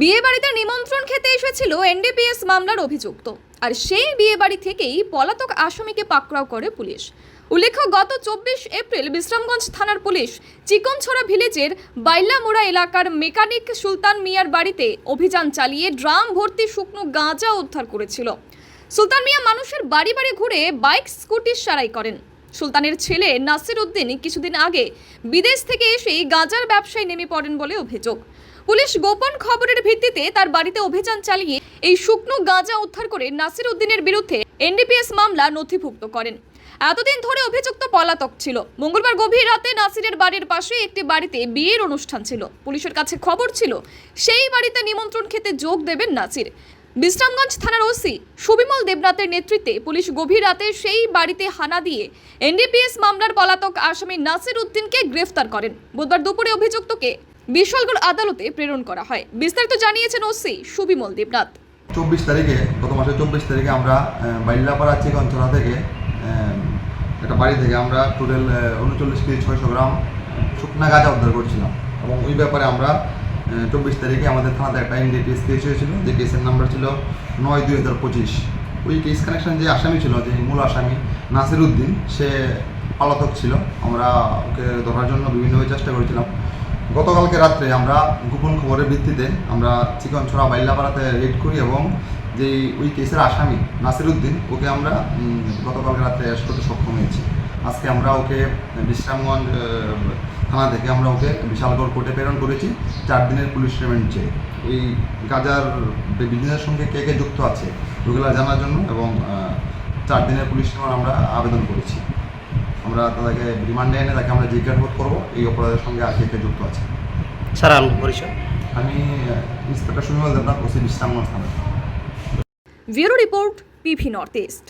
বিয়ে বাড়িতে নিমন্ত্রণ খেতে এসেছিল এনডিপিএস মামলার অভিযুক্ত। আর সেই বিয়ে বাড়ি থেকেই পলাতক আসামিকে পাকড়াও করে পুলিশ। উল্লেখ্য, গত চব্বিশ এপ্রিল বিশ্রামগঞ্জ থানার পুলিশ চিকনছড়া ভিলেজের বাইল্লামোড়া এলাকার মেকানিক সুলতান মিয়ার বাড়িতে অভিযান চালিয়ে ড্রাম ভর্তি শুকনো গাঁজা উদ্ধার করেছিল। সুলতান মিয়া মানুষের বাড়ি বাড়ি ঘুরে বাইক, স্কুটি সারাই করেন। সুলতানের ছেলে নাসির উদ্দিন কিছুদিন আগে বিদেশ থেকে এসেই গাঁজার ব্যবসায় নেমে পড়েন বলে অভিযোগ। পুলিশ গোপন খবরের ভিত্তিতে তার বাড়িতে অভিযান চালিয়ে এই শুকনো গাঁজা উদ্ধার করে নাসির উদ্দিনের বিরুদ্ধে এনডিপিএস মামলা নথিভুক্ত করেন। এতদিন ধরে অভিযুক্ত পলাতক ছিল। মঙ্গলবার গভীর রাতে নাসিরের বাড়ির পাশে একটি বাড়িতে বিয়ের অনুষ্ঠান ছিল। পুলিশের কাছে খবর ছিল, সেই বাড়িতে নিমন্ত্রণ খেতে যোগ দেবেন নাসির। বিশ্রামগঞ্জ থানার ওসি সুবিমল দেবনাথের নেতৃত্বে পুলিশ গভীর রাতে সেই বাড়িতে হানা দিয়ে এনডিপিএস মামলার পলাতক আসামি নাসির উদ্দিনকে গ্রেফতার করেন। বুধবার দুপুরে অভিযুক্তকে বিশালগড় আদালতে প্রেরণ করা হয়। বিস্তারিত জানিয়েছেন ওসি সুবিমল দেবনাথ। চব্বিশ তারিখে, গত মাসের চব্বিশ তারিখে আমরা বাইল্লাপাড়া চিকনচড়া থেকে একটা বাড়ি থেকে আমরা টোটাল উনচল্লিশ কেজি ছয়শো গ্রাম শুকনা গাঁজা উদ্ধার করছিলাম। এবং ওই ব্যাপারে আমরা চব্বিশ তারিখে আমাদের থানাতে একটা এনডিপিএস কেস হয়েছিল। যে কেসের নাম্বার ছিল নয় দুই হাজার পঁচিশ। ওই কেস কানেকশন যে আসামি ছিল, যে মূল আসামি নাসির উদ্দিন, সে পলাতক ছিল। আমরা ওকে ধরার জন্য বিভিন্নভাবে চেষ্টা করেছিলাম। গতকালকে রাত্রে আমরা গোপন খবরের ভিত্তিতে আমরা চিকনছড়া বাইল্লাপাড়াতে রেড করি এবং যে ওই কেসের আসামি নাসির উদ্দিন, ওকে আমরা গতকালকে রাত্রে অ্যারেস্ট করতে সক্ষম হয়েছি। আজকে আমরা ওকে বিশ্রামগঞ্জ থানা থেকে আমরা ওকে বিশালগড় কোর্টে প্রেরণ করেছি। চার দিনের পুলিশ রিমান্ড চেয়ে। ওই গাজার বিজনেসের সঙ্গে কে কে যুক্ত আছে ওগুলো জানার জন্য এবং চার দিনের পুলিশ রিমান্ড আমরা আবেদন করেছি। আমরা তাদেরকে রিমান্ডে এনে তাকে আমরা জিজ্ঞাসাবাদ করব এই অপরাধের সঙ্গে আর কে কে যুক্ত আছে। স্যার আলম পরিচয়। আমি ইন্সপেক্টর সুনিমল দেবনাথ ওসি বিশ্রামগঞ্জ থানা bureau report PV north east.